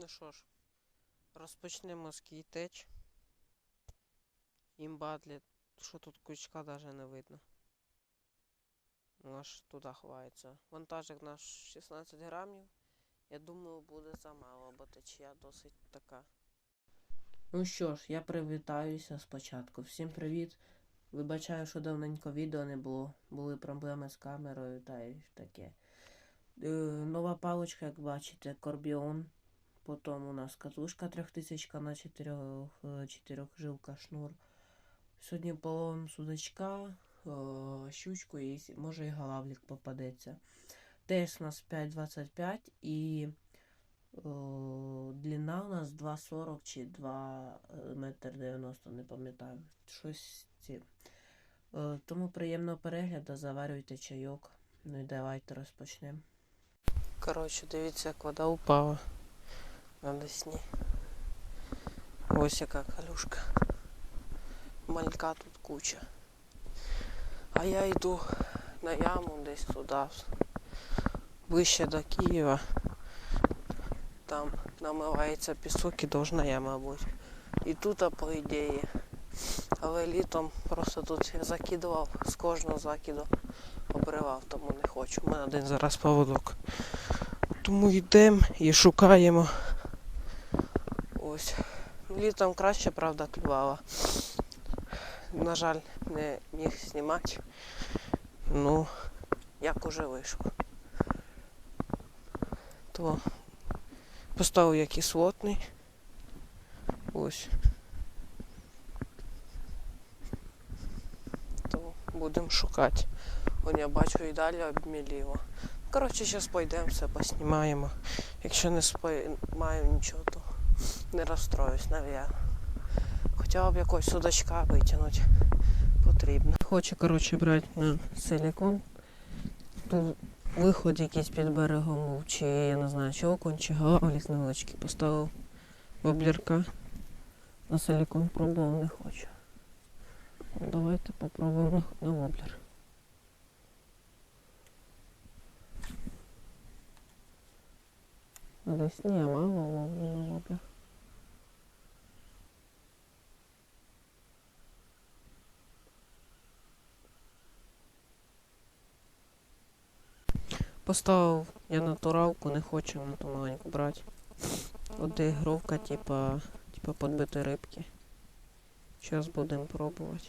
Ну що ж, розпочнемо з кейтеч. Імбадлі, що тут крючка навіть не видно. Аж туди ховається. Вантажик наш 16 грамів. Я думаю, буде замало, бо течія досить така. Ну що ж, я привітаюся спочатку. Всім привіт. Вибачаю, що давненько відео не було. Були проблеми з камерою та й таке. Е, нова паличка, як бачите, Корбіон. Потім у нас катушка 3000 на 4, 4 жилка шнур. Сьогодні половим судачка, е, щучку і може і галавлік попадеться. Теж у нас 5,25 і е, длина у нас 2,40 чи 2 метр не пам'ятаю. Щось ці. Е, тому приємного перегляду, заварюйте чайок. Ну і давайте розпочнемо. Коротше, дивіться, як вода упала на десні. Ось яка калюшка. Малька тут куча. А я йду на яму десь туди, вище до Києва. Там намивається пісок і должна яма бути. І тут, по ідеї. Але літом просто тут я закидував з кожного закиду обривав, тому не хочу. У мене один зараз поводок. Тому йдемо і шукаємо. Ось. Літом краще, правда, клювала. На жаль, не міг знімати. Ну, як уже вийшло. То поставив як і свотний. Ось. То будемо шукати. Вон я бачу і далі обміліло. Коротше, зараз пойдемо все поснімаємо. Якщо не спіймаю нічого, то не розстроюсь, навіть. Хоча б якогось судачка витягнути потрібно. Хочу, коротше, брати на силікон. Тут виход якийсь під берегом, чи я не знаю, чи окунь, чи галавлік невеличкий. Поставив воблірка. На силікон пробував не хочу. Давайте попробуємо на, воблер. Десь ні, мало ловлю на воблер. Поставив я натуралку, не хочу на ту маленьку брати. От ігровка, типа, типа подбити рибки. Зараз будемо пробувати.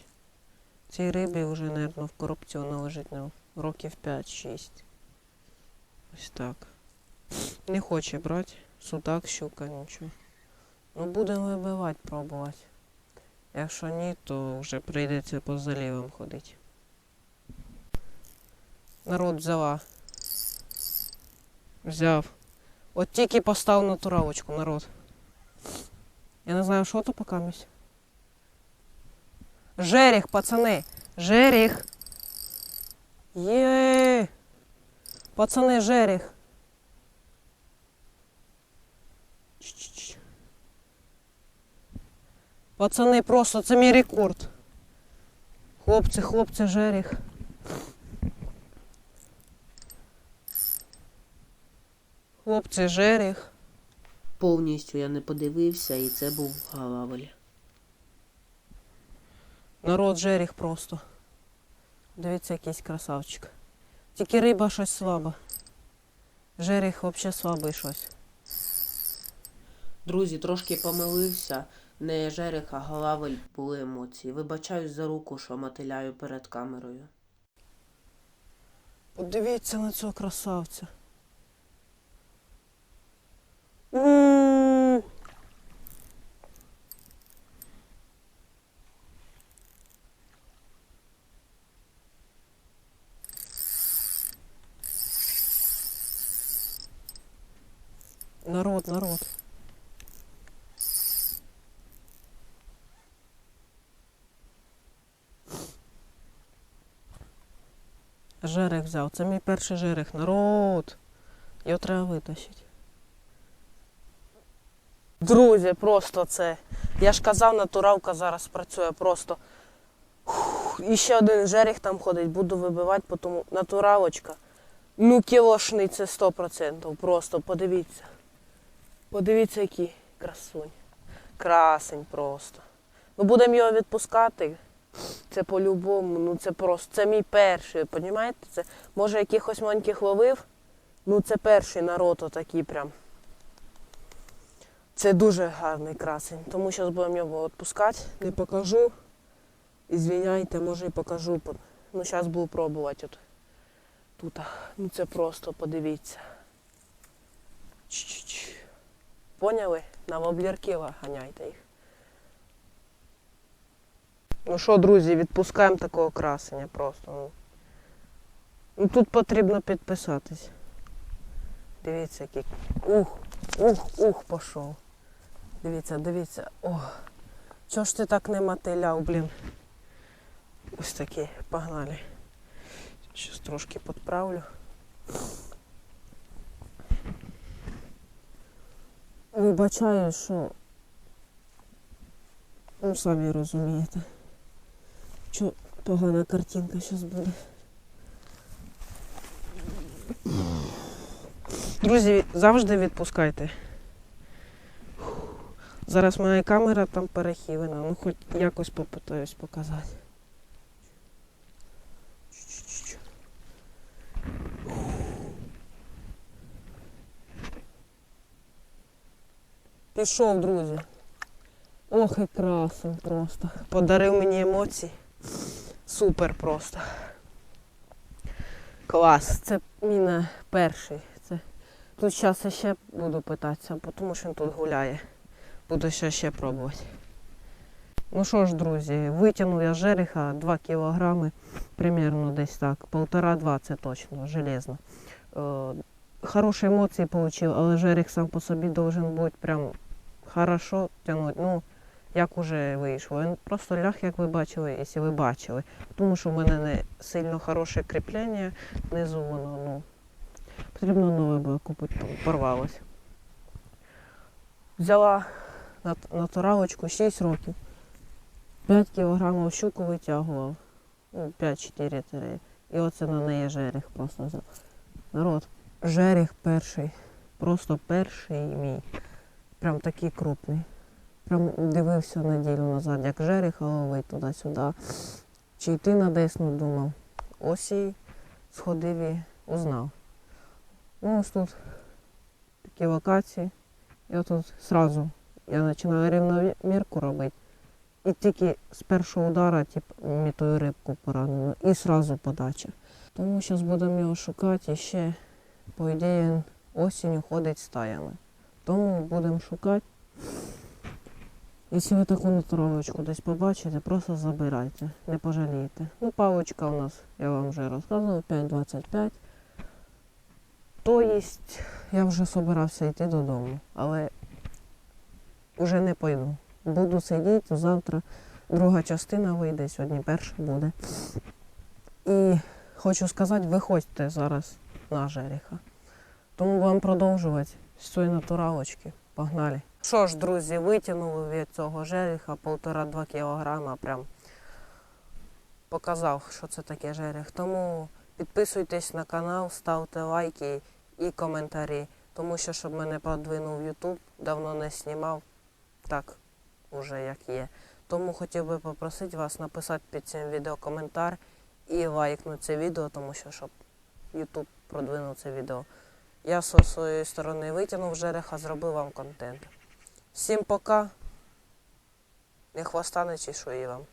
Цій рибі вже, мабуть, в коробці вона лежить на років 5-6. Ось так. Не хоче брати. Судак, щука, нічого. Ну будемо вибивати, пробувати. Якщо ні, то вже прийдеться по залівам ходити. Народ взяла. Взяв. От тільки поставив натуралочку, народ. Я не знаю, що то покамість. Жеріх, пацани! Жеріх! Є! Пацани, жеріх! Пацани, просто це мій рекорд. Хлопці, хлопці, жеріх. Хлопці, жеріх. Повністю я не подивився, і це був галавель. Народ жеріх просто. Дивіться, якийсь красавчик. Тільки риба щось слаба. Жеріх взагалі слабий щось. Друзі, трошки помилився. Не жерех, а галавель були емоції. Вибачаюсь за руку, що мотиляю перед камерою. Подивіться на цього красавця. Народ, народ. Жерех взяв. Це мій перший жерех. Народ. Його треба витащити. Друзі, просто це. Я ж казав, натуралка зараз працює просто. Фух, І ще один жеріх там ходить, буду вибивати, тому натуралочка. Ну, кілошний це 100%. Просто подивіться. Подивіться, який красунь. Красень просто. Ну будемо його відпускати. Це по-любому, ну це просто, це мій перший, понімаєте? Це, може якихось маленьких ловив, ну це перший народ отакий прям. Це дуже гарний красень. Тому зараз будемо його відпускати. Не покажу. Ізвиняйте, може і покажу. Ну зараз буду пробувати от. Тут. Ну це просто подивіться. Чш-чш-чш. Поняли? На воблірки ганяйте їх. Ну що, друзі, відпускаємо такого красення просто. Ну. Ну тут потрібно підписатись. Дивіться, який. Ух, ух, ух, пішов. Дивіться, дивіться. О. Чого ж ти так не мотиляв, блін? Ось такі, погнали. Щас трошки підправлю. Вибачаю, що. Ну, самі розумієте. Що погана картинка зараз буде. Друзі, завжди відпускайте. Зараз моя камера там перехилена, ну хоч якось попитаюсь показати. Пішов, друзі. Ох, і красень просто. Подарив мені емоції. Супер просто. Клас. Це мій перший. Це... Тут зараз ще буду питатися, тому що він тут гуляє. Буду ще ще пробувати. Ну що ж, друзі, витягнув я жереха 2 кілограми, примерно десь так. Полтора-два це точно, железно. Е, хороші емоції отримав, але жерех сам по собі должен бути прям хорошо тягнути. Ну, як уже вийшло. Він просто ляг, як ви бачили, якщо ви бачили. Тому що в мене не сильно хороше кріплення, внизу воно, ну, потрібно нове було купити, порвалось. Взяла на натуралочку 6 років. 5 кілограмів щуку витягував. Ну, 5-4 тире. І оце на неї жерех просто взяв. Народ, жерех перший. Просто перший мій. Прям такий крупний. Прям дивився неділю назад, як жереха ловить туди-сюди. Чи йти на Десну думав. Ось і сходив і узнав. Ну, ось тут такі локації. Я тут сразу я починаю рівномірку робити. І тільки з першого удара тип, мітою рибку поранену. І сразу подача. Тому зараз будемо його шукати і ще, по ідеї, осінню ходить стаями. Тому будемо шукати. Якщо ви таку натуровочку десь побачите, просто забирайте, не пожалієте. Ну, паличка у нас, я вам вже розказував, 5,25. Тобто, я вже собирався йти додому, але вже не пойду. Буду сидіти завтра. Друга частина вийде, сьогодні перша буде. І хочу сказати, виходьте зараз на жереха. Тому будемо продовжувати з цієї натуралочки. Погнали. Що ж, друзі, витягнули від цього жереха полтора-два кілограма. Прям показав, що це таке жерех. Тому підписуйтесь на канал, ставте лайки і коментарі. Тому що, щоб мене продвинув YouTube, давно не знімав. Так, уже як є. Тому хотів би попросити вас написати під цим відео коментар і лайкнути це відео, тому що щоб YouTube продвинув це відео. Я з своєї сторони витягнув жереха, зробив вам контент. Всім пока. Не хвоста не чешу і вам.